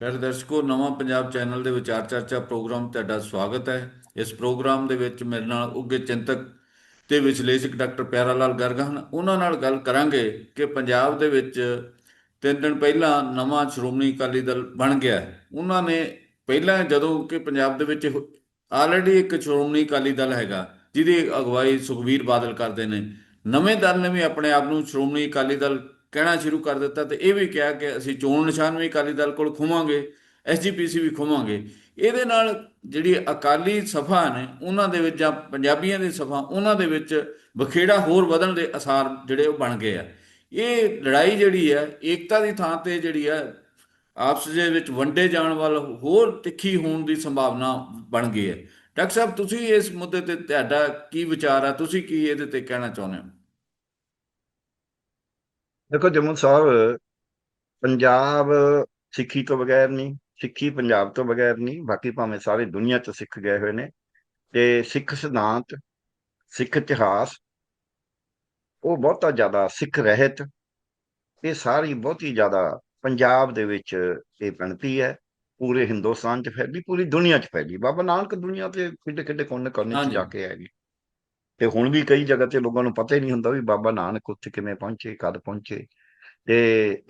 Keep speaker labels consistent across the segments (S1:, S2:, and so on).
S1: ਪਿਆਰੇ ਦਰਸ਼ਕੋ, ਨਵਾਂ ਪੰਜਾਬ ਚੈਨਲ ਦੇ ਵਿਚਾਰ ਚਰਚਾ ਪ੍ਰੋਗਰਾਮ ਤੁਹਾਡਾ ਸਵਾਗਤ ਹੈ। ਇਸ ਪ੍ਰੋਗਰਾਮ ਦੇ ਵਿੱਚ ਮੇਰੇ ਨਾਲ ਉੱਘੇ ਚਿੰਤਕ ਤੇ ਵਿਸ਼ਲੇਸ਼ਕ ਡਾਕਟਰ ਪਿਆਰਾ ਲਾਲ ਗਰਗ ਹਨ। ਉਹਨਾਂ ਨਾਲ ਗੱਲ ਕਰਾਂਗੇ ਕਿ ਪੰਜਾਬ ਦੇ ਵਿੱਚ ਤਿੰਨ ਦਿਨ ਪਹਿਲਾਂ ਨਵਾਂ ਸ਼੍ਰੋਮਣੀ ਅਕਾਲੀ ਦਲ ਬਣ ਗਿਆ ਉਹਨਾਂ ਨੇ ਪਹਿਲਾਂ ਜਦੋਂ ਕਿ ਪੰਜਾਬ ਦੇ ਵਿੱਚ ਆਲਰੇਡੀ ਇੱਕ ਸ਼੍ਰੋਮਣੀ ਅਕਾਲੀ ਦਲ ਹੈਗਾ, ਜਿਹਦੀ ਅਗਵਾਈ ਸੁਖਬੀਰ ਬਾਦਲ ਕਰਦੇ ਨੇ। ਨਵੇਂ ਦਲ ਨੇ ਵੀ ਆਪਣੇ ਆਪ ਨੂੰ ਸ਼੍ਰੋਮਣੀ ਅਕਾਲੀ ਦਲ ਕਹਿਣਾ ਸ਼ੁਰੂ ਕਰ ਦਿੱਤਾ ਤੇ ਇਹ ਵੀ ਕਿਹਾ ਕਿ ਅਸੀਂ ਚੋਣ ਨਿਸ਼ਾਨ ਵੀ ਅਕਾਲੀ ਦਲ ਕੋਲ ਖੋਵਾਂਗੇ ਐਸਜੀਪੀਸੀ ਵੀ ਖੋਵਾਂਗੇ। ਇਹਦੇ ਨਾਲ ਜਿਹੜੀ ਅਕਾਲੀ ਸਭਾ ਨੇ, ਉਹਨਾਂ ਦੇ ਵਿੱਚ ਜਾਂ ਪੰਜਾਬੀਆਂ ਦੀ ਸਭਾ, ਉਹਨਾਂ ਦੇ ਵਿੱਚ ਬਖੇੜਾ ਹੋਰ ਵਧਣ ਦੇ ਅਸਾਰ ਜਿਹੜੇ ਉਹ ਬਣ ਗਏ ਆ। ਇਹ ਲੜਾਈ ਜਿਹੜੀ ਹੈ ਏਕਤਾ ਦੀ ਥਾਂ ਤੇ ਜਿਹੜੀ ਹੈ ਆਪਸ ਦੇ ਵਿੱਚ ਵੰਡੇ ਜਾਣ ਵੱਲ ਹੋਰ ਤਿੱਖੀ ਹੋਣ ਦੀ ਸੰਭਾਵਨਾ ਬਣ ਗਈ ਹੈ। ਡਾਕਟਰ ਸਾਹਿਬ, ਤੁਸੀਂ ਇਸ ਮੁੱਦੇ ਤੇ ਤੁਹਾਡਾ ਕੀ ਵਿਚਾਰ ਆ? ਤੁਸੀਂ ਕੀ ਇਹਦੇ ਤੇ ਕਹਿਣਾ ਚਾਹੁੰਦੇ ਹੋ?
S2: ਦੇਖੋ ਜਮਨ ਸਾਹਿਬ ਪੰਜਾਬ ਸਿੱਖੀ ਤੋਂ ਬਗੈਰ ਨਹੀਂ ਸਿੱਖੀ ਪੰਜਾਬ ਤੋਂ ਬਗੈਰ ਨਹੀਂ ਬਾਕੀ ਭਾਵੇਂ ਸਾਰੇ ਦੁਨੀਆ 'ਚ ਸਿੱਖ ਗਏ ਹੋਏ ਨੇ ਤੇ ਸਿੱਖ ਸਿਧਾਂਤ ਸਿੱਖ ਇਤਿਹਾਸ ਉਹ ਬਹੁਤਾ ਜ਼ਿਆਦਾ ਸਿੱਖ ਰਹਿਤ ਇਹ ਸਾਰੀ ਬਹੁਤੀ ਜ਼ਿਆਦਾ ਪੰਜਾਬ ਦੇ ਵਿੱਚ ਇਹ ਬਣਤੀ ਹੈ ਪੂਰੇ ਹਿੰਦੁਸਤਾਨ 'ਚ ਫੈਲੀ ਪੂਰੀ ਦੁਨੀਆ 'ਚ ਫੈਲੀ ਬਾਬਾ ਨਾਨਕ ਦੁਨੀਆ ਤੇ ਕਿੱਡੇ ਕਿੱਡੇ ਕੋਨੇ ਕੋਨੇ 'ਚ। ਜਾ ਕੇ ਆਏ ਤੇ ਹੁਣ ਵੀ ਕਈ ਜਗ੍ਹਾ ਤੇ ਲੋਕਾਂ ਨੂੰ ਪਤਾ ਹੀ ਨਹੀਂ ਹੁੰਦਾ ਵੀ ਬਾਬਾ ਨਾਨਕ ਉੱਥੇ ਕਿਵੇਂ ਪਹੁੰਚੇ ਕਦ ਪਹੁੰਚੇ। ਤੇ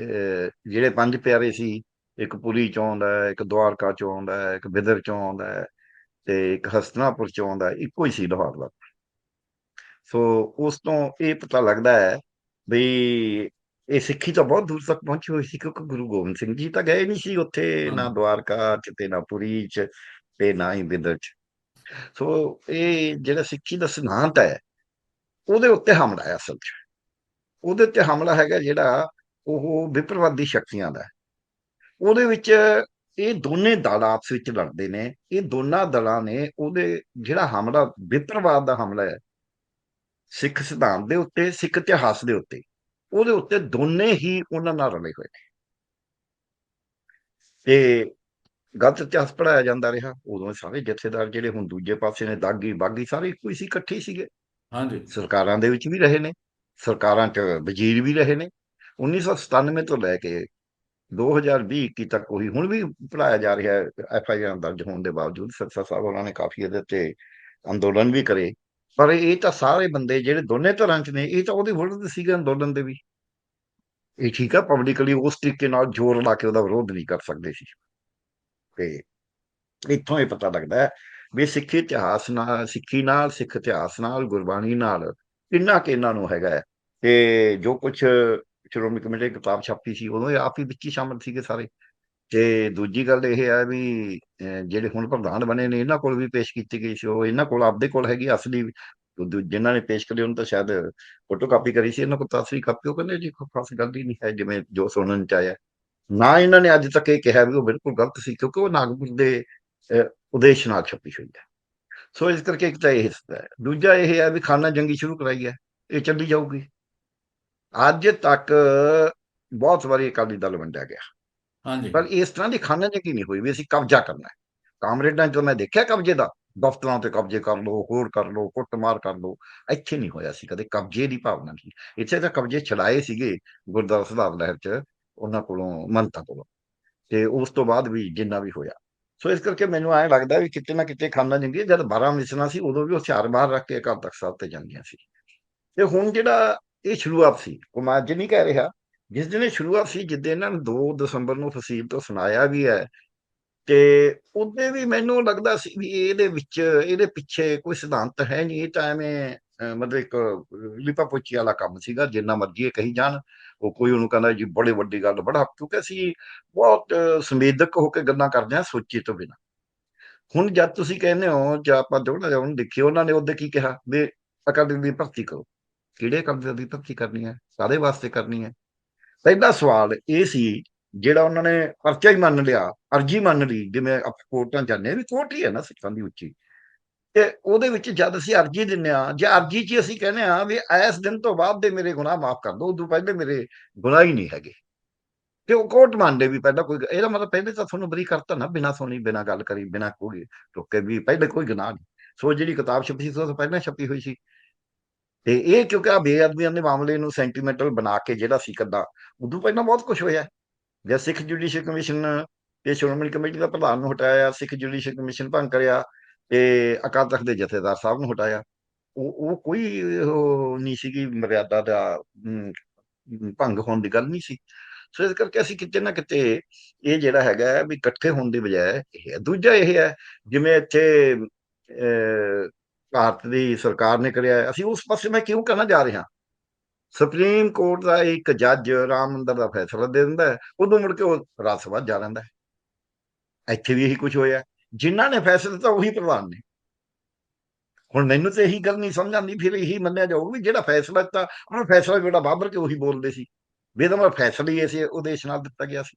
S2: ਜਿਹੜੇ ਪੰਜ ਪਿਆਰੇ ਸੀ ਇੱਕ ਪੁਰੀ ਚੋਂ ਆਉਂਦਾ ਹੈ ਇੱਕ ਦਵਾਰਕਾ ਚੋਂ ਆਉਂਦਾ ਹੈ ਇੱਕ ਬਿਦਰ ਚੋਂ ਆਉਂਦਾ ਹੈ ਤੇ ਇੱਕ ਹਸਤਨਾਪੁਰ ਚੋਂ ਆਉਂਦਾ ਇੱਕੋ ਹੀ ਸੀ ਲਾਹੌਰ ਦਾ। ਸੋ ਉਸ ਤੋਂ ਇਹ ਪਤਾ ਲੱਗਦਾ ਹੈ ਵੀ ਇਹ ਸਿੱਖੀ ਤਾਂ ਬਹੁਤ ਦੂਰ ਤੱਕ ਪਹੁੰਚੀ ਹੋਈ ਸੀ ਕਿਉਂਕਿ ਗੁਰੂ ਗੋਬਿੰਦ ਸਿੰਘ ਜੀ ਤਾਂ ਗਏ ਨਹੀਂ ਸੀ ਉੱਥੇ ਨਾ। ਦਵਾਰਕਾ ਚ ਤੇ ਨਾ ਪੁਰੀ ਚ ਤੇ ਨਾ ਹੀ ਬਿਦਰ ਚ। ਸੋ ਇਹ ਜਿਹੜਾ ਸਿੱਖੀ ਦਾ ਸਿਧਾਂਤ ਹੈ ਉਹਦੇ ਉੱਤੇ ਹਮਲਾ ਹੈ ਅਸਲ 'ਚ। ਉਹਦੇ ਉੱਤੇ ਹਮਲਾ ਹੈਗਾ ਜਿਹੜਾ, ਉਹ ਵਿਪਰਵਾਦੀ ਸ਼ਕਤੀਆਂ ਦਾ। ਉਹਦੇ ਵਿੱਚ ਇਹ ਦੋਨੇ ਦਲ ਆਪਸ ਵਿੱਚ ਲੜਦੇ ਨੇ। ਇਹ ਦੋਨਾਂ ਦਲਾਂ ਨੇ ਉਹਦੇ ਜਿਹੜਾ ਹਮਲਾ, ਵਿਪਰਵਾਦ ਦਾ ਹਮਲਾ ਹੈ, ਸਿੱਖ ਸਿਧਾਂਤ ਦੇ ਉੱਤੇ, ਸਿੱਖ ਇਤਿਹਾਸ ਦੇ ਉੱਤੇ, ਉਹਦੇ ਉੱਤੇ ਦੋਨੇ ਹੀ ਉਹਨਾਂ ਨਾਲ ਰਲੇ ਹੋਏ ਨੇ। ਤੇ ਗਲਤ ਇਤਿਹਾਸ ਪੜਾਇਆ ਜਾਂਦਾ ਰਿਹਾ। ਉਦੋਂ ਸਾਰੇ ਜਥੇਦਾਰ ਜਿਹੜੇ ਹੁਣ ਦੂਜੇ ਪਾਸੇ ਨੇ ਦਾਗੀ ਬਾਗੀ ਸਾਰੇ ਇੱਕੋ ਹੀ ਸੀ ਇਕੱਠੇ ਸੀਗੇ।
S1: ਹਾਂਜੀ।
S2: ਸਰਕਾਰਾਂ ਦੇ ਵਿੱਚ ਵੀ ਰਹੇ ਨੇ ਸਰਕਾਰਾਂ 'ਚ ਵਜ਼ੀਰ ਵੀ ਰਹੇ ਨੇ। 1997 ਤੋਂ ਲੈ ਕੇ 2020 21 ਤੱਕ ਉਹੀ ਹੁਣ ਵੀ ਪੜਾਇਆ ਜਾ ਰਿਹਾ ਹੈ ਐਫ ਆਈ ਆਰ ਦਰਜ ਹੋਣ ਦੇ ਬਾਵਜੂਦ ਸਰਸਾ ਸਾਹਿਬ ਉਹਨਾਂ ਨੇ ਕਾਫੀ ਇਹਦੇ ਤੇ ਅੰਦੋਲਨ ਵੀ ਕਰੇ। ਪਰ ਇਹ ਤਾਂ ਸਾਰੇ ਬੰਦੇ ਜਿਹੜੇ ਦੋਨੇ ਧਿਰਾਂ 'ਚ ਨੇ ਇਹ ਤਾਂ ਉਹਦੇ ਵਿਰੁੱਧ ਸੀਗੇ ਅੰਦੋਲਨ ਦੇ ਵੀ। ਇਹ ਠੀਕ ਆ ਪਬਲਿਕਲੀ ਉਸ ਤਰੀਕੇ ਨਾਲ ਜ਼ੋਰ ਲਾ ਕੇ ਉਹਦਾ ਵਿਰੋਧ ਨਹੀਂ ਕਰ ਸਕਦੇ ਸੀ। ਤੇ ਇੱਥੋਂ ਇਹ ਪਤਾ ਲੱਗਦਾ ਹੈ ਵੀ ਸਿੱਖੀ ਇਤਿਹਾਸ ਨਾਲ, ਸਿੱਖੀ ਨਾਲ, ਸਿੱਖ ਇਤਿਹਾਸ ਨਾਲ, ਗੁਰਬਾਣੀ ਨਾਲ ਕਿੰਨਾ ਕਿ ਇਹਨਾਂ ਨੂੰ ਹੈਗਾ ਹੈ। ਤੇ ਜੋ ਕੁਝ ਸ਼੍ਰੋਮਣੀ ਕਮੇਟੀ ਦੀ ਕਿਤਾਬ ਛਾਪੀ ਸੀ, ਉਦੋਂ ਆਪ ਹੀ ਵਿੱਚ ਹੀ ਸ਼ਾਮਲ ਸੀਗੇ ਸਾਰੇ। ਤੇ ਦੂਜੀ ਗੱਲ ਇਹ ਹੈ ਵੀ ਜਿਹੜੇ ਹੁਣ ਪ੍ਰਧਾਨ ਬਣੇ ਨੇ, ਇਹਨਾਂ ਕੋਲ ਵੀ ਪੇਸ਼ ਕੀਤੀ ਗਈ ਸੀ। ਉਹ ਇਹਨਾਂ ਕੋਲ, ਆਪਦੇ ਕੋਲ ਹੈਗੀ ਅਸਲੀ, ਦੂ- ਜਿਨ੍ਹਾਂ ਨੇ ਪੇਸ਼ ਕਰੀ, ਉਹਨਾਂ ਤਾਂ ਸ਼ਾਇਦ ਫੋਟੋ ਕਾਪੀ ਕਰੀ ਸੀ, ਇਹਨਾਂ ਕੋਲ ਤਾਂ ਅਸਲੀ ਕਾਪੀ ਉਹ ਕਹਿੰਦੇ ਜੀ ਕੋਈ ਖਾਸ ਗੱਲ ਹੀ ਨਹੀਂ ਹੈ, ਜਿਵੇਂ ਜੋ ਸੁਣਨ ਚ ਆਇਆ। ਨਾ ਇਹਨਾਂ ਨੇ ਅੱਜ ਤੱਕ ਇਹ ਕਿਹਾ ਵੀ ਉਹ ਬਿਲਕੁਲ ਗਲਤ ਸੀ ਕਿਉਂਕਿ ਉਹ ਨਾਗਪੁਰ ਦੇ ਉਦੇਸ਼ ਨਾਲ ਛਪੀ ਹੋਈ ਹੈ। ਸੋ ਇਸ ਕਰਕੇ ਇੱਕ ਤਾਂ ਇਹ ਹਿੱਸਾ ਹੈ। ਦੂਜਾ ਇਹ ਹੈ ਵੀ ਖਾਨਾ ਜੰਗੀ ਸ਼ੁਰੂ ਕਰਾਈ ਹੈ ਇਹ ਚੱਲੀ ਜਾਊਗੀ। ਅੱਜ ਤੱਕ ਬਹੁਤ ਵਾਰੀ ਅਕਾਲੀ ਦਲ ਵੰਡਿਆ ਗਿਆ।
S1: ਹਾਂਜੀ।
S2: ਪਰ ਇਸ ਤਰ੍ਹਾਂ ਦੀ ਖਾਨਾ ਜੰਗੀ ਨਹੀਂ ਹੋਈ ਵੀ ਅਸੀਂ ਕਬਜ਼ਾ ਕਰਨਾ ਹੈ। ਕਾਮਰੇਡਾਂ ਤੋਂ ਮੈਂ ਦੇਖਿਆ ਕਬਜ਼ੇ ਦਾ। ਦਫ਼ਤਰਾਂ ਤੇ ਕਬਜ਼ੇ ਕਰ ਲਓ ਹੋਰ ਕਰ ਲਓ ਕੁੱਟਮਾਰ ਕਰ ਲਓ ਇੱਥੇ ਨਹੀਂ ਹੋਇਆ ਸੀ ਕਦੇ। ਕਬਜ਼ੇ ਦੀ ਭਾਵਨਾ ਨਹੀਂ। ਇੱਥੇ ਤਾਂ ਕਬਜ਼ੇ ਛਡਾਏ ਸੀਗੇ ਗੁਰਦੁਆਰਾ ਸੁਧਾਰ ਲਹਿਰ ਚ। ਉਹਨਾਂ ਕੋਲੋਂ ਮੰਨਤਾ ਕੋਲੋਂ। ਤੇ ਉਸ ਤੋਂ ਬਾਅਦ ਵੀ ਜਿੰਨਾ ਵੀ ਹੋਇਆ। ਸੋ ਇਸ ਕਰਕੇ ਮੈਨੂੰ ਐਂ ਲੱਗਦਾ ਵੀ ਕਿਤੇ ਨਾ ਕਿਤੇ ਖਾਨਾ ਜੰਗੀ ਜਦ 12 ਮਿਸਣਾ ਸੀ, ਉਦੋਂ ਵੀ ਉਹ ਹਥਿਆਰ ਬਾਹਰ ਰੱਖ ਕੇ ਅਕਾਲ ਤਖਤ ਸਾਹਿਬ ਤੇ ਜਾਂਦੀਆਂ ਸੀ। ਤੇ ਹੁਣ ਜਿਹੜਾ ਇਹ ਸ਼ੁਰੂਆਤ ਸੀ ਕੁਮਾਰ ਮੈਂ ਨਹੀਂ ਕਹਿ ਰਿਹਾ, ਜਿਸ ਦਿਨ ਇਹ ਸ਼ੁਰੂਆਤ ਸੀ ਜਿੱਦੇ ਇਹਨਾਂ ਨੇ 2 ਦਸੰਬਰ ਨੂੰ ਫਸੀਲ ਤੋਂ ਸੁਣਾਇਆ ਵੀ ਹੈ, ਤੇ ਉਹਦੇ ਵੀ ਮੈਨੂੰ ਲੱਗਦਾ ਸੀ ਵੀ ਇਹਦੇ ਵਿੱਚ, ਇਹਦੇ ਪਿੱਛੇ ਕੋਈ ਸਿਧਾਂਤ ਹੈ ਨਹੀਂ, ਇਹ ਤਾਂ ਐਵੇਂ ਮਤਲਬ ਇੱਕ ਲਿਪਾ ਪੋਚੀ ਵਾਲਾ ਕੰਮ ਸੀਗਾ, ਜਿੰਨਾ ਮਰਜ਼ੀ ਕਹੀ ਜਾਣ। ਉਹ ਕੋਈ ਉਹਨੂੰ ਕਹਿੰਦਾ ਜੀ ਬੜੀ ਵੱਡੀ ਗੱਲ ਬੜਾ, ਕਿਉਂਕਿ ਅਸੀਂ ਬਹੁਤ ਸੰਵੇਦਕ ਹੋ ਕੇ ਗੱਲਾਂ ਕਰਦੇ ਹਾਂ ਸੋਚੇ ਤੋਂ ਬਿਨਾਂ। ਹੁਣ ਜਦ ਤੁਸੀਂ ਕਹਿੰਦੇ ਹੋ, ਜੇ ਆਪਾਂ ਥੋੜਾ ਜਿਹਾ ਉਹਨੂੰ ਦੇਖੀਏ, ਉਹਨਾਂ ਨੇ ਉਹਦੇ ਕੀ ਕਿਹਾ? ਵੀ ਅਕਾਦਮੀ ਦੀ ਭਰਤੀ ਕਰੋ। ਕਿਹੜੇ ਅਕਾਦਮੀ ਦੀ ਭਰਤੀ ਕਰਨੀ ਹੈ? ਸਾਰੇ ਵਾਸਤੇ ਕਰਨੀ ਹੈ। ਪਹਿਲਾ ਸਵਾਲ ਇਹ ਸੀ, ਜਿਹੜਾ ਉਹਨਾਂ ਨੇ ਪਰਚਾ ਹੀ ਮੰਨ ਲਿਆ, ਅਰਜੀ ਮੰਨ ਲਈ, ਜਿਵੇਂ ਆਪਾਂ ਕੋਰਟਾਂ ਜਾਂਦੇ ਹਾਂ, ਵੀ ਕੋਰਟ ਹੀ ਹੈ ਨਾ ਸਿੱਖਾਂ ਦੀ ਉੱਚੀ। ਤੇ ਉਹਦੇ ਵਿੱਚ ਜਦ ਅਸੀਂ ਅਰਜੀ ਦਿੰਨੇ ਆ ਜੇ ਅਰਜੀ 'ਚ ਅਸੀਂ ਕਹਿੰਦੇ ਆ ਵੀ ਇਸ ਦਿਨ ਤੋਂ ਬਾਅਦ ਦੇ ਮੇਰੇ ਗੁਨਾਹ ਮਾਫ ਕਰ ਦਿਓ ਉਦੋਂ ਪਹਿਲੇ ਮੇਰੇ ਗੁਨਾਹ ਹੀ ਨਹੀਂ ਹੈਗੇ। ਤੇ ਉਹ ਕੋਰਟ ਮੰਨਦੇ ਵੀ ਪਹਿਲਾਂ ਕੋਈ ਇਹਦਾ ਮਤਲਬ ਪਹਿਲੇ ਤਾਂ ਤੁਹਾਨੂੰ ਬਰੀ ਕਰਤਾ ਨਾ, ਬਿਨਾਂ ਸੁਣੀ, ਬਿਨਾਂ ਗੱਲ ਕਰੀ, ਬਿਨਾਂ ਕੋਈ ਟੋਕੇ ਵੀ ਪਹਿਲੇ ਕੋਈ ਗੁਨਾਹ ਨਹੀਂ। ਸੋ ਜਿਹੜੀ ਕਿਤਾਬ ਛਪੀ ਸੀ, ਉਹ ਤਾਂ ਪਹਿਲਾਂ ਛਪੀ ਹੋਈ ਸੀ। ਤੇ ਇਹ ਕਿਉਂਕਿ ਆ ਬੇਅਦਬੀਆਂ ਦੇ ਮਾਮਲੇ ਨੂੰ ਸੈਂਟੀਮੈਂਟਲ ਬਣਾ ਕੇ ਜਿਹੜਾ ਸੀ ਕੱਦਾ, ਉਦੋਂ ਪਹਿਲਾਂ ਬਹੁਤ ਕੁਝ ਹੋਇਆ। ਜਦ ਸਿੱਖ ਜੁਡੀਸ਼ੀਅਲ ਕਮਿਸ਼ਨ ਤੇ ਸ਼੍ਰੋਮਣੀ ਕਮੇਟੀ ਦਾ ਪ੍ਰਧਾਨ ਨੂੰ ਹਟਾਇਆ, ਸਿੱਖ ਜੁਡੀਸ਼ੀਅਲ ਕਮਿਸ਼ਨ ਭੰਗ ਕਰਿਆ ਤੇ ਅਕਾਲ ਤਖਤ ਦੇ ਜਥੇਦਾਰ ਸਾਹਿਬ ਨੂੰ ਹਟਾਇਆ। ਉਹ ਉਹ ਕੋਈ ਉਹ ਨਹੀਂ ਕਿ ਮਰਿਆਦਾ ਦਾ ਭੰਗ ਹੋਣ ਦੀ ਗੱਲ ਨਹੀਂ ਸੀ। ਸੋ ਇਸ ਕਰਕੇ ਅਸੀਂ ਕਿਤੇ ਨਾ ਕਿਤੇ ਇਹ ਜਿਹੜਾ ਹੈਗਾ ਵੀ ਇਕੱਠੇ ਹੋਣ ਦੀ ਬਜਾਏ ਇਹ ਦੂਜਾ ਇਹ ਹੈ, ਜਿਵੇਂ ਇੱਥੇ ਭਾਰਤ ਦੀ ਸਰਕਾਰ ਨੇ ਕਰਿਆ ਅਸੀਂ ਉਸ ਪਾਸੇ ਮੈਂ ਕਿਉਂ ਕਹਿਣਾ ਜਾ ਰਿਹਾ? ਸੁਪਰੀਮ ਕੋਰਟ ਦਾ ਇੱਕ ਜੱਜ ਰਾਮ ਮੰਦਰ ਦਾ ਫੈਸਲਾ ਦੇ ਦਿੰਦਾ ਉਦੋਂ ਮੁੜ ਕੇ ਉਹ ਰਾਜ ਸਭਾ ਜਾ ਰਹਿੰਦਾ ਹੈ। ਇੱਥੇ ਵੀ ਇਹੀ ਕੁਝ ਹੋਇਆ। ਜਿਨ੍ਹਾਂ ਨੇ ਫੈਸਲਾ ਦਿੱਤਾ ਉਹੀ ਪ੍ਰਧਾਨ ਨੇ। ਹੁਣ ਮੈਨੂੰ ਤੇ ਇਹੀ ਗੱਲ ਨਹੀਂ ਸਮਝ ਆਉਂਦੀ, ਫਿਰ ਇਹੀ ਮੰਨਿਆ ਜਾਊਗਾ ਵੀ ਜਿਹੜਾ ਫੈਸਲਾ ਦਿੱਤਾ ਉਹਨਾਂ ਫੈਸਲਾ ਜਿਹੜਾ ਬਾਬਰ ਕੇ ਉਹੀ ਬੋਲਦੇ ਸੀ। ਵੀ ਫੈਸਲਾ ਹੀ ਇਸੇ ਉਦੇਸ਼ ਨਾਲ ਦਿੱਤਾ ਗਿਆ ਸੀ।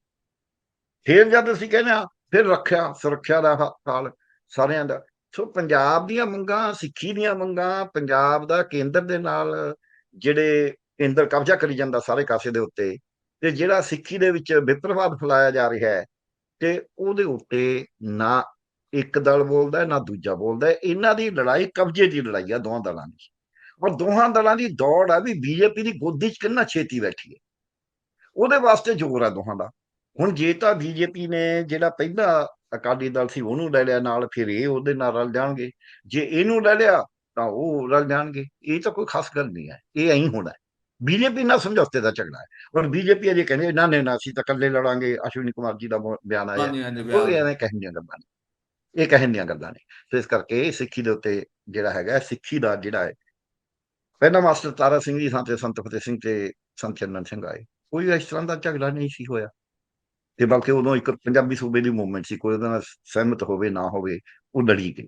S2: ਫਿਰ ਜਦ ਅਸੀਂ ਕਹਿੰਦੇ ਆ ਫਿਰ ਰੱਖਿਆ, ਸੁਰੱਖਿਆ ਦਾ ਹਾਲ ਸਾਰਿਆਂ ਦਾ। ਸੋ ਪੰਜਾਬ ਦੀਆਂ ਮੰਗਾਂ, ਸਿੱਖੀ ਦੀਆਂ ਮੰਗਾਂ, ਪੰਜਾਬ ਦਾ ਕੇਂਦਰ ਦੇ ਨਾਲ ਜਿਹੜੇ ਕੇਂਦਰ ਕਬਜ਼ਾ ਕਰੀ ਜਾਂਦਾ ਸਾਰੇ ਕਾਸੇ ਦੇ ਉੱਤੇ, ਤੇ ਜਿਹੜਾ ਸਿੱਖੀ ਦੇ ਵਿੱਚ ਵਿਪਰਵਾਦ ਫੈਲਾਇਆ ਜਾ ਰਿਹਾ ਹੈ, ਤੇ ਉਹਦੇ ਉੱਤੇ ਨਾ ਇੱਕ ਦਲ ਬੋਲਦਾ ਨਾ ਦੂਜਾ ਬੋਲਦਾ। ਇਹਨਾਂ ਦੀ ਲੜਾਈ ਕਬਜ਼ੇ ਦੀ ਲੜਾਈ ਆ ਦੋਹਾਂ ਦਲਾਂ ਦੀ। ਔਰ ਦੋਹਾਂ ਦਲਾਂ ਦੀ ਦੌੜ ਆ ਵੀ ਬੀਜੇਪੀ ਦੀ ਗੋਦੀ 'ਚ ਕਿੰਨਾ ਛੇਤੀ ਬੈਠੀ ਹੈ। ਉਹਦੇ ਵਾਸਤੇ ਜ਼ੋਰ ਆ ਦੋਹਾਂ ਦਾ। ਹੁਣ ਜੇ ਤਾਂ ਬੀਜੇਪੀ ਨੇ ਜਿਹੜਾ ਪਹਿਲਾ ਅਕਾਲੀ ਦਲ ਸੀ ਉਹਨੂੰ ਲੈ ਲਿਆ ਨਾਲ ਫਿਰ ਇਹ ਉਹਦੇ ਨਾਲ ਰਲ ਜਾਣਗੇ। ਜੇ ਇਹਨੂੰ ਲੈ ਲਿਆ ਤਾਂ ਉਹ ਰਲ ਜਾਣਗੇ। ਇਹ ਤਾਂ ਕੋਈ ਖਾਸ ਗੱਲ ਨਹੀਂ ਹੈ। ਇਹ ਐਂ ਹੋਣਾ ਹੈ। ਬੀਜੇਪੀ ਨਾਲ ਸਮਝੌਤੇ ਦਾ ਝਗੜਾ ਹੈ। ਔਰ ਬੀਜੇਪੀ ਅਜੇ ਕਹਿੰਦੇ ਨਾ ਨੇ ਨਾ ਅਸੀਂ ਤਾਂ ਇਕੱਲੇ ਲੜਾਂਗੇ। ਅਸ਼ਵਨੀ ਕੁਮਾਰ ਜੀ ਦਾ ਬਿਆਨ ਆਇਆ। ਉਹ ਕਹਿਣ ਦੀਆਂ ਗੱਲਾਂ ਇਹ ਕਹਿਣ ਦੀਆਂ ਗੱਲਾਂ ਨੇ। ਤੇ ਇਸ ਕਰਕੇ ਸਿੱਖੀ ਦੇ ਉੱਤੇ ਜਿਹੜਾ ਹੈਗਾ ਸਿੱਖੀ ਦਾ ਜਿਹੜਾ ਹੈ, ਪਹਿਲਾ ਮਾਸਟਰ ਤਾਰਾ ਸਿੰਘ ਜੀ ਥਾਂ ਤੇ ਸੰਤ ਫਤਿਹ ਸਿੰਘ ਤੇ ਸੰਤ ਚੰਨਨ ਸਿੰਘ ਆਏ। ਕੋਈ ਇਸ ਤਰ੍ਹਾਂ ਦਾ ਝਗੜਾ ਨਹੀਂ ਸੀ ਹੋਇਆ। ਤੇ ਬਲਕਿ ਉਦੋਂ ਇੱਕ ਪੰਜਾਬੀ ਸੂਬੇ ਦੀ ਮੂਵਮੈਂਟ ਸੀ, ਕੋਈ ਉਹਦੇ ਨਾਲ ਸਹਿਮਤ ਹੋਵੇ, ਨਾ ਹੋਵੇ, ਉਹ ਲੜੀ ਗਈ।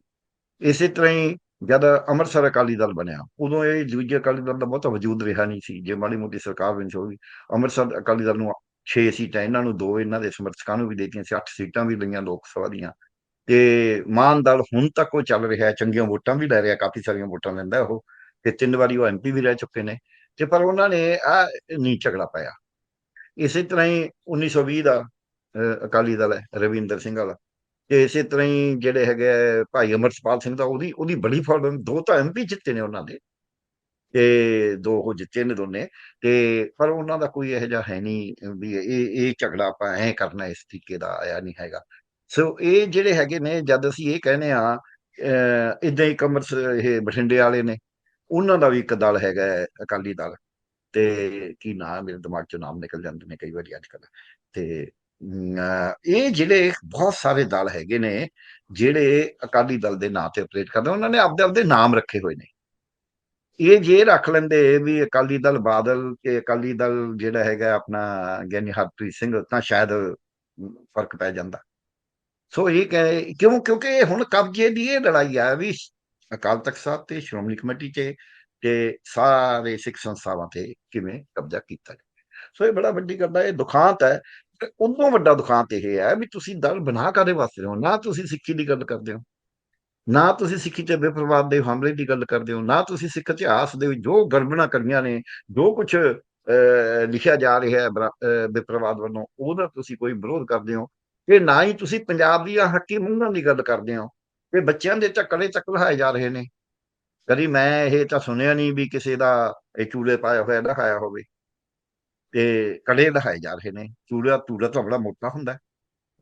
S2: ਇਸੇ ਤਰ੍ਹਾਂ ਹੀ ਜਦ ਅੰਮ੍ਰਿਤਸਰ ਅਕਾਲੀ ਦਲ ਬਣਿਆ, ਉਦੋਂ ਇਹ ਦੂਜੇ ਅਕਾਲੀ ਦਲ ਦਾ ਬਹੁਤਾ ਵਜੂਦ ਰਿਹਾ ਨਹੀਂ ਸੀ। ਜੇ ਮਾੜੀ ਮੋਟੀ ਸਰਕਾਰ ਵਿੱਚ ਹੋਈ ਅੰਮ੍ਰਿਤਸਰ ਅਕਾਲੀ ਦਲ ਨੂੰ 6 ਸੀਟਾਂ, ਇਹਨਾਂ ਨੂੰ ਦੋ ਇਹਨਾਂ ਦੇ ਸਮਰਥਕਾਂ ਨੂੰ ਵੀ ਦੇ ਦਿੱਤੀਆਂ ਸੀ 8 ਸੀਟਾਂ ਵੀ ਲਈਆਂ ਲੋਕ ਸਭਾ ਦੀਆਂ। ਤੇ ਮਾਨ ਦਲ ਹੁਣ ਤੱਕ ਉਹ ਚੱਲ ਰਿਹਾ ਚੰਗੀਆਂ ਵੋਟਾਂ ਵੀ ਲੈ ਰਿਹਾ ਕਾਫੀ ਸਾਰੀਆਂ ਵੋਟਾਂ ਲੈਂਦਾ ਉਹ ਤੇ ਤਿੰਨ ਵਾਰੀ ਉਹ ਐਮਪੀ ਵੀ ਰਹਿ ਚੁੱਕੇ ਨੇ ਤੇ ਪਰ ਉਹਨਾਂ ਨੇ ਆ ਨਹੀਂ ਝਗੜਾ ਪਾਇਆ। ਇਸੇ ਤਰ੍ਹਾਂ ਹੀ 1920 ਦਾ ਅਕਾਲੀ ਦਲ ਹੈ ਰਵਿੰਦਰ ਸਿੰਘ ਵਾਲਾ ਤੇ ਇਸੇ ਤਰ੍ਹਾਂ ਹੀ ਜਿਹੜੇ ਹੈਗੇ ਆ, ਭਾਈ ਅਮਰਪਾਲ ਸਿੰਘ ਦਾ ਉਹਦੀ ਉਹਦੀ ਬੜੀ ਫਾਲੋਇੰਗ ਦੋ ਤਾਂ ਐਮਪੀ ਜਿੱਤੇ ਨੇ ਉਹਨਾਂ ਦੇ ਤੇ ਦੋ ਉਹ ਜਿੱਤੇ ਨੇ ਦੋਨੇ ਤੇ ਪਰ ਉਹਨਾਂ ਦਾ ਕੋਈ ਇਹੋ ਜਿਹਾ ਹੈ ਨਹੀਂ ਵੀ ਇਹ ਇਹ ਝਗੜਾ ਆਪਾਂ ਐ ਕਰਨਾ ਇਸ ਤਰੀਕੇ ਦਾ ਆਇਆ ਨਹੀਂ ਹੈਗਾ। ਸੋ ਇਹ ਜਿਹੜੇ ਹੈਗੇ ਨੇ, ਜਦ ਅਸੀਂ ਇਹ ਕਹਿੰਦੇ ਆ ਇਦਾਂ ਹੀ ਕਮਰਸ ਇਹ ਬਠਿੰਡੇ ਵਾਲੇ ਨੇ, ਉਹਨਾਂ ਦਾ ਵੀ ਇੱਕ ਦਲ ਹੈਗਾ ਅਕਾਲੀ ਦਲ। ਤੇ ਕੀ ਨਾਮ ਮੇਰੇ ਦਿਮਾਗ ਚੋਂ ਨਾਮ ਨਿਕਲ ਜਾਂਦੇ ਨੇ ਕਈ ਵਾਰੀ ਅੱਜ ਕੱਲ ਤੇ ਇਹ ਜਿਹੜੇ ਬਹੁਤ ਸਾਰੇ ਦਲ ਹੈਗੇ ਨੇ, ਜਿਹੜੇ ਅਕਾਲੀ ਦਲ ਦੇ ਨਾਂ ਤੇ ਆਪਰੇਟ ਕਰਦੇ ਉਹਨਾਂ ਨੇ ਆਪਦੇ ਆਪਦੇ ਨਾਮ ਰੱਖੇ ਹੋਏ ਨੇ। ਇਹ ਜੇ ਰੱਖ ਲੈਂਦੇ ਵੀ ਅਕਾਲੀ ਦਲ ਬਾਦਲ ਤੇ ਅਕਾਲੀ ਦਲ ਜਿਹੜਾ ਹੈਗਾ ਆਪਣਾ ਗਿਆਨੀ ਹਰਪ੍ਰੀਤ ਸਿੰਘ, ਤਾਂ ਸ਼ਾਇਦ ਫ਼ਰਕ ਪੈ ਜਾਂਦਾ। ਸੋ ਇਹ ਕਹੇ, ਕਿਉਂ, ਕਿਉਂਕਿ ਹੁਣ ਕਬਜ਼ੇ ਦੀ ਇਹ ਲੜਾਈ ਆ ਵੀ ਅਕਾਲ ਤਖਤ ਸਾਹਿਬ ਤੇ ਸ਼੍ਰੋਮਣੀ ਕਮੇਟੀ 'ਚ ਤੇ ਸਾਰੇ ਸਿੱਖ ਸੰਸਥਾਵਾਂ ਤੇ ਕਿਵੇਂ ਕਬਜ਼ਾ ਕੀਤਾ ਜਾਵੇ। ਸੋ ਇਹ ਬੜਾ ਵੱਡੀ ਗੱਲ ਹੈ ਇਹ ਦੁਖਾਂਤ ਹੈ। ਉਦੋਂ ਵੱਡਾ ਦੁਖਾਂਤ ਇਹ ਹੈ ਵੀ ਤੁਸੀਂ ਦਲ ਬਣਾ ਕਾਦੇ ਵਾਸਤੇ ਹੋ? ਨਾ ਤੁਸੀਂ ਸਿੱਖੀ ਦੀ ਗੱਲ ਕਰਦੇ ਹੋ। ਨਾ ਤੁਸੀਂ ਸਿੱਖੀ ਤੇ ਬੇਪਰਵਾਦ ਦੇ ਹਮਲੇ ਦੀ ਗੱਲ ਕਰਦੇ ਹੋ। ਨਾ ਤੁਸੀਂ ਸਿੱਖ ਇਤਿਹਾਸ ਦੇ ਜੋ ਗੜਬੜਾਂ ਕਰੀਆਂ ਨੇ, ਜੋ ਕੁਝ ਲਿਖਿਆ ਜਾ ਰਿਹਾ ਹੈ ਬੇਪਰਵਾਦ ਵੱਲੋਂ, ਉਹਦਾ ਤੁਸੀਂ ਕੋਈ ਵਿਰੋਧ ਕਰਦੇ ਹੋ। ਤੇ ਨਾ ਹੀ ਤੁਸੀਂ ਪੰਜਾਬ ਦੀਆਂ ਹੱਕੀ ਮੂੰਹਾਂ ਦੀ ਗੱਲ ਕਰਦੇ ਹੋ, ਤੇ ਬੱਚਿਆਂ ਦੇ ਝੱਕੜੇ ਚੱਕ ਲਹਾਏ ਜਾ ਰਹੇ ਨੇ। ਕਦੀ ਮੈਂ ਇਹ ਤਾਂ ਸੁਣਿਆ ਨਹੀਂ ਵੀ ਕਿਸੇ ਦਾ ਇਹ ਚੂੜੇ ਪਾਇਆ ਹੋਇਆ ਦਿਖਾਇਆ ਹੋਵੇ, ਤੇ ਕੜੇ ਦਿਖਾਏ ਜਾ ਰਹੇ ਨੇ। ਚੂੜਾ ਤੂੜਾ ਤਾਂ ਬੜਾ ਮੋਟਾ ਹੁੰਦਾ।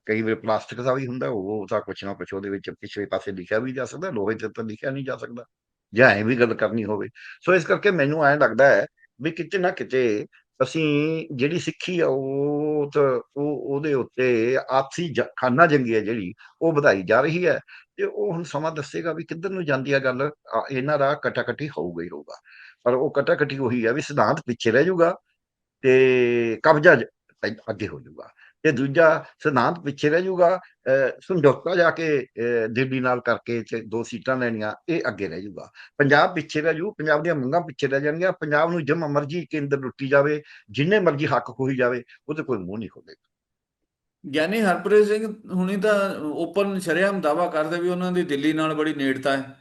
S2: ਕਈ ਵਾਰ ਪਲਾਸਟਿਕ ਦਾ ਵੀ ਹੁੰਦਾ, ਉਹ ਤਾਂ ਕੁਛ ਨਾ ਕੁਛ ਉਹਦੇ ਵਿੱਚ ਪਿਛਲੇ ਪਾਸੇ ਲਿਖਿਆ ਵੀ ਜਾ ਸਕਦਾ, ਲੋਹੇ ਤੇ ਤਾਂ ਲਿਖਿਆ ਨਹੀਂ ਜਾ ਸਕਦਾ, ਜਾਂ ਐਂ ਵੀ ਗੱਲ ਕਰਨੀ ਹੋਵੇ। ਸੋ ਇਸ ਕਰਕੇ ਮੈਨੂੰ ਐਂ ਲੱਗਦਾ ਹੈ ਵੀ ਕਿਤੇ ਨਾ ਕਿਤੇ ਅਸੀਂ ਜਿਹੜੀ ਸਿੱਖੀ ਆ, ਉਹ ਤਾਂ ਉਹ, ਉਹਦੇ ਉੱਤੇ ਆਪਸੀ ਜ- ਖਾਨਾ ਜੰਗੀ ਹੈ ਜਿਹੜੀ, ਉਹ ਵਧਾਈ ਜਾ ਰਹੀ ਹੈ। ਤੇ ਉਹ ਹੁਣ ਸਮਾਂ ਦੱਸੇਗਾ ਵੀ ਕਿੱਧਰ ਨੂੰ ਜਾਂਦੀ ਆ ਗੱਲ ਇਹਨਾਂ ਦਾ ਕਟਾਕਟੀ ਹੋਊਗਾ ਹੀ ਹੋਊਗਾ। ਪਰ ਉਹ ਕਟਾਕਟੀ ਉਹੀ ਹੈ ਵੀ ਸਿਧਾਂਤ ਪਿੱਛੇ ਰਹਿ ਜਾਊਗਾ ਤੇ ਕਬਜ਼ਾ ਅੱਗੇ ਹੋ ਜਾਊਗਾ ਤੇ ਦੂਜਾ ਸਿਧਾਂਤ ਪਿੱਛੇ ਰਹਿ ਜਾਊਗਾ ਸਮਝੌਤਾ ਜਾ ਕੇ ਦਿੱਲੀ ਨਾਲ ਕਰਕੇ ਤੇ ਦੋ ਸੀਟਾਂ ਲੈਣੀਆਂ ਇਹ ਅੱਗੇ ਰਹਿ ਜਾਊਗਾ। ਪੰਜਾਬ ਪਿੱਛੇ ਰਹਿ ਜਾਊ ਪੰਜਾਬ ਦੀਆਂ ਮੰਗਾਂ ਪਿੱਛੇ ਰਹਿ ਜਾਣਗੀਆਂ ਪੰਜਾਬ ਨੂੰ ਜਿੰਨਾ ਮਰਜ਼ੀ ਕੇਂਦਰ ਲੁੱਟੀ ਜਾਵੇ ਜਿੰਨੇ ਮਰਜ਼ੀ ਹੱਕ ਖੋਈ ਜਾਵੇ ਉਹਦੇ ਕੋਈ ਮੂੰਹ ਨਹੀਂ ਖੋਲੇਗਾ
S1: ਗਿਆਨੀ ਹਰਪ੍ਰੀਤ ਸਿੰਘ ਹੁਣੀ ਤਾਂ ਓਪਨ ਸ਼ਰੇਆਮ ਦਾਵਾ ਕਰਦੇ ਵੀ ਉਹਨਾਂ ਦੀ ਦਿੱਲੀ ਨਾਲ ਬੜੀ ਨੇੜਤਾ ਹੈ।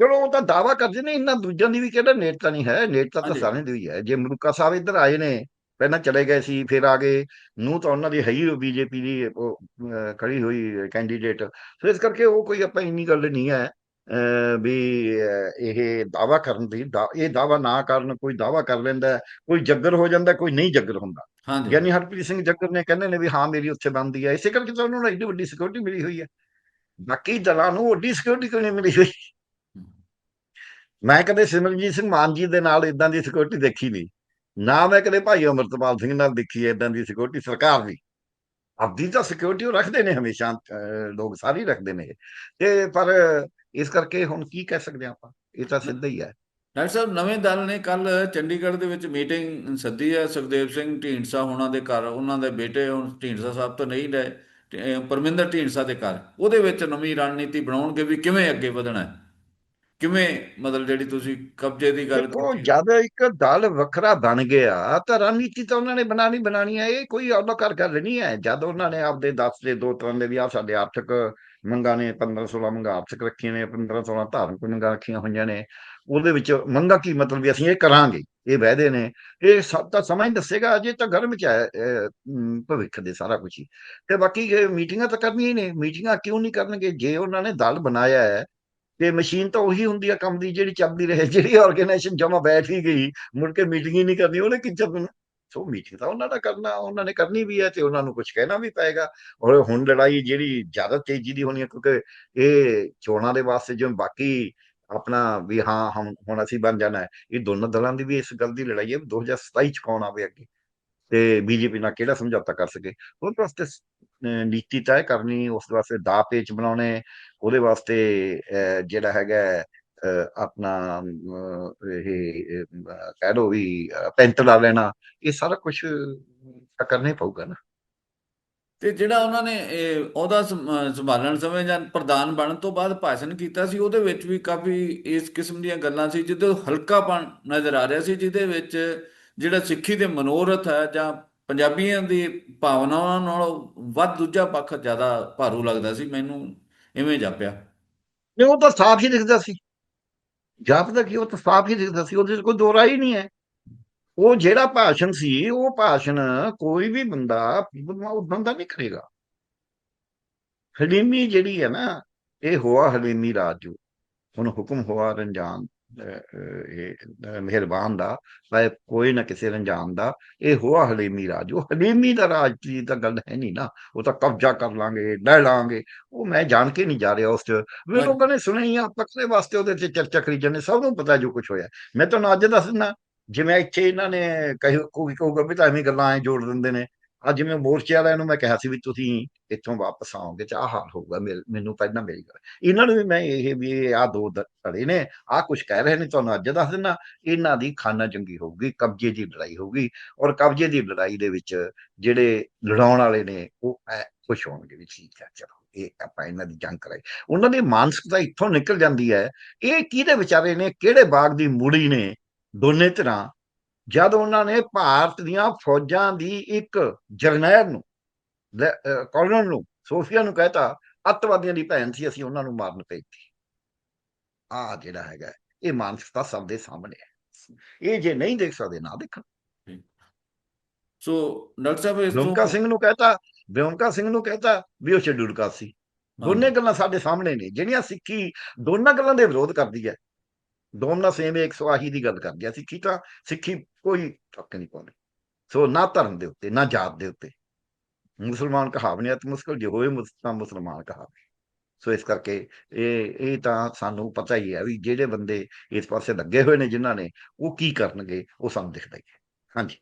S2: ਚਲੋ ਉਹ ਤਾਂ ਦਾਵਾ ਕਰਦੇ ਨੇ ਇਹਨਾਂ ਦੂਜਿਆਂ ਦੀ ਵੀ ਕਿਹੜਾ ਨੇੜਤਾ ਨਹੀਂ ਹੈ ਨੇੜਤਾ ਤਾਂ। ਸਾਰਿਆਂ ਦੀ ਹੀ ਹੈ। ਜੇ ਮਲੂਕਾ ਸਾਹਿਬ ਇੱਧਰ ਆਏ ਨੇ ਪਹਿਲਾਂ ਚਲੇ ਗਏ ਸੀ ਫਿਰ ਆ ਗਏ। ਨੂੰ ਤਾਂ ਉਹਨਾਂ ਦੀ ਹੈ ਹੀ ਬੀਜੇਪੀ ਦੀ ਖੜੀ ਹੋਈ ਕੈਂਡੀਡੇਟ ਸੋ ਇਸ ਕਰਕੇ ਉਹ ਕੋਈ ਆਪਾਂ ਇੰਨੀ ਗੱਲ ਨਹੀਂ ਹੈ ਵੀ ਇਹ ਦਾਵਾ ਕਰਨ ਦੀ ਇਹ ਦਾਵਾ ਨਾ ਕਰਨ ਕੋਈ ਦਾਵਾ ਕਰ ਲੈਂਦਾ ਕੋਈ ਜੱਗਰ ਹੋ ਜਾਂਦਾ ਕੋਈ ਨਹੀਂ ਜੱਗਰ ਹੁੰਦਾ।
S1: ਹਾਂਜੀ।
S2: ਗਿਆਨੀ ਹਰਪ੍ਰੀਤ ਸਿੰਘ ਜੱਗਰ ਨੇ ਕਹਿੰਦੇ ਨੇ ਵੀ ਹਾਂ ਮੇਰੀ ਉੱਥੇ ਬਣਦੀ ਹੈ। ਇਸੇ ਕਰਕੇ ਤਾਂ ਉਹਨਾਂ ਨੂੰ ਐਡੀ ਵੱਡੀ ਸਿਕਿਉਰਿਟੀ ਮਿਲੀ ਹੋਈ ਹੈ। ਬਾਕੀ ਦਲਾਂ ਨੂੰ ਵੱਡੀ ਸਿਕਿਉਰਿਟੀ ਕਿਉਂ ਨਹੀਂ ਮਿਲੀ ਹੋਈ? ਮੈਂ ਕਦੇ ਸਿਮਰਨਜੀਤ ਸਿੰਘ ਮਾਨ ਜੀ ਦੇ ਨਾਲ ਇਦਾਂ ਦੀ ਸਿਕਿਉਰਿਟੀ ਦੇਖੀ ਨਹੀਂ। ਨਾ ਮੈਂ ਕਦੇ ਭਾਈ ਅਮਰਤਪਾਲ ਸਿੰਘ ਨਾਲ ਦੇਖੀ ਹੈ ਦੀ ਸਿਕਿਉਰਿਟੀ ਸਰਕਾਰ ਦੀ ਆਪਦੀ ਤਾਂ ਸਿਕਿਉਰਿਟੀ ਉਹ ਰੱਖਦੇ ਨੇ ਹਮੇਸ਼ਾ ਲੋਕ ਸਾਰੇ ਰੱਖਦੇ ਨੇ। ਤੇ ਪਰ ਇਸ ਕਰਕੇ ਹੁਣ ਕੀ ਕਹਿ ਸਕਦੇ ਆਪਾਂ? ਇਹ ਤਾਂ ਸਿੱਧਾ ਹੀ ਹੈ।
S1: ਡਾਕਟਰ ਸਾਹਿਬ, ਨਵੇਂ ਦਲ ਨੇ ਕੱਲ ਚੰਡੀਗੜ੍ਹ ਦੇ ਵਿੱਚ ਮੀਟਿੰਗ ਸੱਦੀ ਹੈ। ਸੁਖਦੇਵ ਸਿੰਘ ਢੀਂਡਸਾ ਹੋਣਾ ਦੇ ਘਰ, ਉਹਨਾਂ ਦੇ ਬੇਟੇ ਹੁਣ ਢੀਂਡਸਾ ਸਾਹਿਬ ਤੋਂ ਨਹੀਂ ਰਹੇ ਪਰਮਿੰਦਰ ਢੀਂਡਸਾ ਦੇ ਘਰ। ਉਹਦੇ ਵਿੱਚ ਨਵੀਂ ਰਣਨੀਤੀ ਬਣਾਉਣਗੇ ਵੀ ਕਿਵੇਂ ਅੱਗੇ ਵਧਣਾ ਹੈ। ਕਿਵੇਂ ਮਤਲਬ ਜਿਹੜੀ ਤੁਸੀਂ ਕਬਜ਼ੇ ਦੀ ਗੱਲ ਕੀਤੀ?
S2: ਜਦ ਇੱਕ ਦਲ ਵੱਖਰਾ ਬਣ ਗਿਆ ਤਾਂ ਰਣਨੀਤੀ ਤਾਂ ਉਹਨਾਂ ਨੇ ਬਣਾਣੀ ਬਣਾਣੀ ਹੈ ਇਹ ਕੋਈ ਅਲੱਗ ਕਰ ਗੱਲ ਨਹੀਂ ਹੈ। ਜਦ ਉਹਨਾਂ ਨੇ ਆਪਦੇ 10 ਦੇ ਦੋ ਤਰ੍ਹਾਂ ਦੇ ਵੀ ਆ ਸਾਡੇ ਆਰਥਿਕ ਮੰਗਾਂ ਨੇ 15 16 ਮੰਗਾਂ ਆਰਥਿਕ ਰੱਖੀਆਂ ਨੇ 15 16 ਧਾਰਮਿਕ ਮੰਗਾਂ ਰੱਖੀਆਂ ਹੋਈਆਂ ਨੇ ਉਹਦੇ ਵਿੱਚ ਮੰਗਾ ਕੀ ਮਤਲਬ ਵੀ ਅਸੀਂ ਇਹ ਕਰਾਂਗੇ ਇਹ ਵਾਅਦੇ ਨੇ। ਇਹ ਸਭ ਤਾਂ ਸਮਾਂ ਹੀ ਦੱਸੇਗਾ ਅਜੇ ਤਾਂ ਗਰਮ ਚ ਹੈ ਭਵਿੱਖ ਦੇ ਸਾਰਾ ਕੁਝ ਹੀ। ਤੇ ਬਾਕੀ ਇਹ ਮੀਟਿੰਗਾਂ ਤਾਂ ਕਰਨੀਆਂ ਹੀ ਨੇ ਮੀਟਿੰਗਾਂ ਕਿਉਂ ਨਹੀਂ ਕਰਨਗੇ? ਜੇ ਉਹਨਾਂ ਨੇ ਦਲ ਬਣਾਇਆ ਹੈ ਤੇ ਮਸ਼ੀਨ ਤਾਂ ਉਹੀ ਹੁੰਦੀ ਆ ਕੰਮ ਦੀ ਜਿਹੜੀ ਚੱਲਦੀ ਰਹੇ, ਜਿਹੜੀ ਆਰਗੇਨਾਈਜੇਸ਼ਨ ਜਮਾ ਬੈਠ ਹੀ ਗਈ, ਮੁੜ ਕੇ ਮੀਟਿੰਗ ਹੀ ਨਹੀਂ ਕਰਨੀ, ਉਹਨੇ ਕੀ ਚੱਲਣਾ? ਸੋ ਮੀਟਿੰਗ ਤਾਂ ਉਹਨਾਂ ਦਾ ਕਰਨਾ, ਉਹਨਾਂ ਨੇ ਕਰਨੀ ਵੀ ਹੈ ਤੇ ਉਹਨਾਂ ਨੂੰ ਕੁਝ ਕਹਿਣਾ ਵੀ ਪਏਗਾ। ਔਰ ਹੁਣ ਲੜਾਈ ਜਿਹੜੀ ਜ਼ਿਆਦਾ ਤੇਜ਼ੀ ਦੀ ਹੋਣੀ ਹੈ ਕਿਉਂਕਿ ਇਹ ਚੋਣਾਂ ਦੇ ਵਾਸਤੇ ਜਿਵੇਂ ਬਾਕੀ ਆਪਣਾ ਵੀ ਹਾਂ ਹਮ ਹੁਣ ਅਸੀਂ ਬਣ ਜਾਣਾ ਹੈ, ਇਹ ਦੋਨੋਂ ਦਲਾਂ ਦੀ ਵੀ ਇਸ ਗੱਲ ਦੀ ਲੜਾਈ ਹੈ ਵੀ 2027 ਚ ਕੌਣ ਆਵੇ ਅੱਗੇ? ਤੇ ਬੀਜੇਪੀ ਨਾਲ ਕਿਹੜਾ ਸਮਝੌਤਾ ਕਰ ਸਕੇ? ਉਹਦੇ ਵਾਸਤੇ ਅਹ ਨੀਤੀ ਤੈਅ ਕਰਨੀ, ਉਸ ਵਾਸਤੇ ਦਾ ਪੇਚ ਬਣਾਉਣੇ ਉਹਦੇ ਵਾਸਤੇ ਜਿਹੜਾ ਹੈਗਾ ਆਪਣਾ ਇਹ ਕਹਿ ਲਓ ਵੀ ਪੈਂਟ ਲਾ ਲੈਣਾ, ਇਹ ਸਾਰਾ ਕੁਝ ਕਰਨਾ ਹੀ ਪਊਗਾ ਨਾ।
S1: ਤੇ ਜਿਹੜਾ ਉਹਨਾਂ ਨੇ ਉਹਦਾ ਸੰਭਾਲਣ ਸਮੇਂ ਜਾਂ ਪ੍ਰਧਾਨ ਬਣਨ ਤੋਂ ਬਾਅਦ ਭਾਸ਼ਣ ਕੀਤਾ ਸੀ, ਉਹਦੇ ਵਿੱਚ ਵੀ ਕਾਫੀ ਇਸ ਕਿਸਮ ਦੀਆਂ ਗੱਲਾਂ ਸੀ, ਜਿਹਦੇ ਹਲਕਾਪਣ ਨਜ਼ਰ ਆ ਰਿਹਾ ਸੀ, ਜਿਹਦੇ ਵਿੱਚ ਜਿਹੜਾ ਸਿੱਖੀ ਦੇ ਮਨੋਰਥ ਹੈ ਜਾਂ ਪੰਜਾਬੀਆਂ ਦੀ ਭਾਵਨਾਵਾਂ ਨਾਲੋਂ ਵੱਧ ਦੂਜਾ ਪੱਖ ਜ਼ਿਆਦਾ ਭਾਰੂ ਲੱਗਦਾ ਸੀ, ਮੈਨੂੰ ਇਵੇਂ ਜਾਪਿਆ।
S2: ਨਹੀਂ, ਉਹ ਤਾਂ ਸਾਫ਼ ਹੀ ਦਿਖਦਾ ਸੀ। ਜਾਪਦਾ ਕਿ, ਉਹ ਤਾਂ ਸਾਫ਼ ਹੀ ਦਿਖਦਾ ਸੀ, ਉਹਦੇ 'ਚ ਕੋਈ ਦੋ ਹੀ ਨਹੀਂ ਹੈ। ਉਹ ਜਿਹੜਾ ਭਾਸ਼ਣ ਸੀ, ਉਹ ਭਾਸ਼ਣ ਕੋਈ ਵੀ ਬੰਦਾ ਉਦੋਂ ਦਾ ਨਹੀਂ ਕਰੇਗਾ। ਹਲੀਮੀ ਜਿਹੜੀ ਹੈ ਨਾ, ਇਹ ਹੋਆ ਹਲੀਮੀ ਰਾਜੂ। ਹੁਣ ਹੁਕਮ ਹੋਆ ਰੰਜਾਨ। ਮਿਹਰਬਾਨ ਦਾ ਭਾਵੇਂ ਕੋਈ ਨਾ ਕਿਸੇ ਰੰਜਾਨ ਦਾ ਇਹ ਹੋਆ ਹਲੀਮੀ ਰਾਜੂ। ਹਲੀਮੀ ਦਾ ਰਾਜ ਦੀ ਤਾਂ ਗੱਲ ਹੈ ਨਹੀਂ ਨਾ। ਉਹ ਤਾਂ ਕਬਜ਼ਾ ਕਰ ਲਾਂਗੇ ਲੈ ਲਾਂਗੇ। ਉਹ ਮੈਂ ਜਾਣ ਕੇ ਨਹੀਂ ਜਾ ਰਿਹਾ ਉਸ ਚ। ਵੀ। ਲੋਕਾਂ ਨੇ ਸੁਣਿਆ ਹੀ ਆ ਪਕੜੇ ਵਾਸਤੇ ਉਹਦੇ ਤੇ ਚਰਚਾ ਕਰੀ ਜਾਂਦੇ। ਸਭ ਨੂੰ ਪਤਾ ਜੋ ਕੁਝ ਹੋਇਆ। ਮੈਂ ਤੁਹਾਨੂੰ ਅੱਜ ਦੱਸ ਦਿੰਦਾ ਜਿਵੇਂ ਇੱਥੇ ਇਹਨਾਂ ਨੇ ਕਹੀ ਕੋਈ ਕਹੂਗਾ ਵੀ ਤਾਂ ਐਵੇਂ ਗੱਲਾਂ ਐ ਜੋੜ ਦਿੰਦੇ ਨੇ। ਅੱਜ ਜਿਵੇਂ ਮੋਰਚੇ ਵਾਲਿਆਂ ਨੂੰ ਮੈਂ ਕਿਹਾ ਸੀ ਵੀ ਤੁਸੀਂ ਇੱਥੋਂ ਵਾਪਸ ਆਓਗੇ ਤੇ ਆਹ ਹਾਲ ਹੋਊਗਾ ਮੇਰੇ- ਮੈਨੂੰ ਪਹਿਲਾਂ ਮੇਰੀ ਗੱਲ ਇਹਨਾਂ ਨੂੰ ਵੀ ਮੈਂ ਇਹ ਵੀ ਆ ਦੋ ਦ- ਧੜੇ ਨੇ ਆ ਕੁਝ ਕਹਿ ਰਹੇ ਨੇ, ਤੁਹਾਨੂੰ ਅੱਜ ਦੱਸ ਦਿੰਦਾ। ਇਹਨਾਂ ਦੀ ਖਾਨਾ ਜੰਗੀ ਹੋਊਗੀ, ਕਬਜ਼ੇ ਦੀ ਲੜਾਈ ਹੋਊਗੀ ਔਰ ਕਬਜ਼ੇ ਦੀ ਲੜਾਈ ਦੇ ਵਿੱਚ ਜਿਹੜੇ ਲੜਾਉਣ ਵਾਲੇ ਨੇ, ਉਹ ਐ ਖੁਸ਼ ਹੋਣਗੇ ਵੀ ਠੀਕ ਹੈ, ਚਲੋ ਇਹ ਆਪਾਂ ਇਹਨਾਂ ਦੀ ਜੰਗ ਕਰਾਈ। ਉਹਨਾਂ ਦੀ ਮਾਨਸਿਕਤਾ ਇੱਥੋਂ ਨਿਕਲ ਜਾਂਦੀ ਹੈ। ਇਹ ਕਿਹਦੇ ਵਿਚਾਰੇ ਨੇ, ਕਿਹੜੇ ਬਾਗ ਦੀ ਮੂੜੀ ਨੇ, ਦੋਨੇ ਤਰ੍ਹਾਂ ਜਦ ਉਹਨਾਂ ਨੇ ਭਾਰਤ ਦੀਆਂ ਫੌਜਾਂ ਦੀ ਇੱਕ ਜਰਨੈਲ ਨੂੰ ਕੋਲੋਨਲ ਨੂੰ ਸੋਫੀਆ ਨੂੰ ਕਹਿਤਾ ਅੱਤਵਾਦੀਆਂ ਦੀ ਭੈਣ ਸੀ ਅਸੀਂ ਉਹਨਾਂ ਨੂੰ ਮਾਰਨ ਭੇਜਤੀ। ਆ ਜਿਹੜਾ ਹੈਗਾ ਇਹ ਮਾਨਸਿਕਤਾ ਸਭ ਦੇ ਸਾਹਮਣੇ ਹੈ। ਇਹ ਜੇ ਨਹੀਂ ਦੇਖ ਸਕਦੇ ਨਾ ਦੇਖਣ।
S1: ਸੋ ਡਾਕਟਰ ਸਾਹਿਬ ਇਸ
S2: ਵਿਉਂਕਾ ਸਿੰਘ ਨੂੰ ਕਹਿਤਾ ਵਿਉਂਕਾ ਸਿੰਘ ਨੂੰ ਕਹਿਤਾ ਵੀ ਉਹ ਸ਼ਡਿਊਲ ਕਾਸਟ ਸੀ ਦੋਨੇ। ਗੱਲਾਂ ਸਾਡੇ ਸਾਹਮਣੇ ਨੇ ਜਿਹੜੀਆਂ ਸਿੱਖੀ ਦੋਨਾਂ ਗੱਲਾਂ ਦੇ ਵਿਰੋਧ ਕਰਦੀ ਹੈ। ਦੋਮਨਾ ਸੇਮ ਇੱਕ ਸਵਾਹੀ ਦੀ ਗੱਲ ਕਰਦੀ ਹੈ ਸਿੱਖੀ ਤਾਂ ਸਿੱਖੀ ਕੋਈ ਠੱਕ ਨਹੀਂ ਪਾਉਂਦੀ ਸੋ ਨਾ ਧਰਮ ਦੇ ਉੱਤੇ ਨਾ ਜਾਤ ਦੇ ਉੱਤੇ ਮੁਸਲਮਾਨ ਕਹਾਵਨੀਅਤ ਮੁਸ਼ਕਲ ਜੇ ਹੋਏ ਤਾਂ ਮੁਸਲਮਾਨ ਕਹਾਵੇ ਸੋ ਇਸ ਕਰਕੇ ਇਹ ਇਹ ਤਾਂ ਸਾਨੂੰ ਪਤਾ ਹੀ ਹੈ ਵੀ ਜਿਹੜੇ ਬੰਦੇ ਇਸ ਪਾਸੇ ਲੱਗੇ ਹੋਏ ਨੇ ਜਿਨ੍ਹਾਂ ਨੇ ਉਹ ਕੀ ਕਰਨਗੇ ਉਹ ਸਾਨੂੰ ਦਿਖਦਾ ਹੀ ਹੈ ਹਾਂਜੀ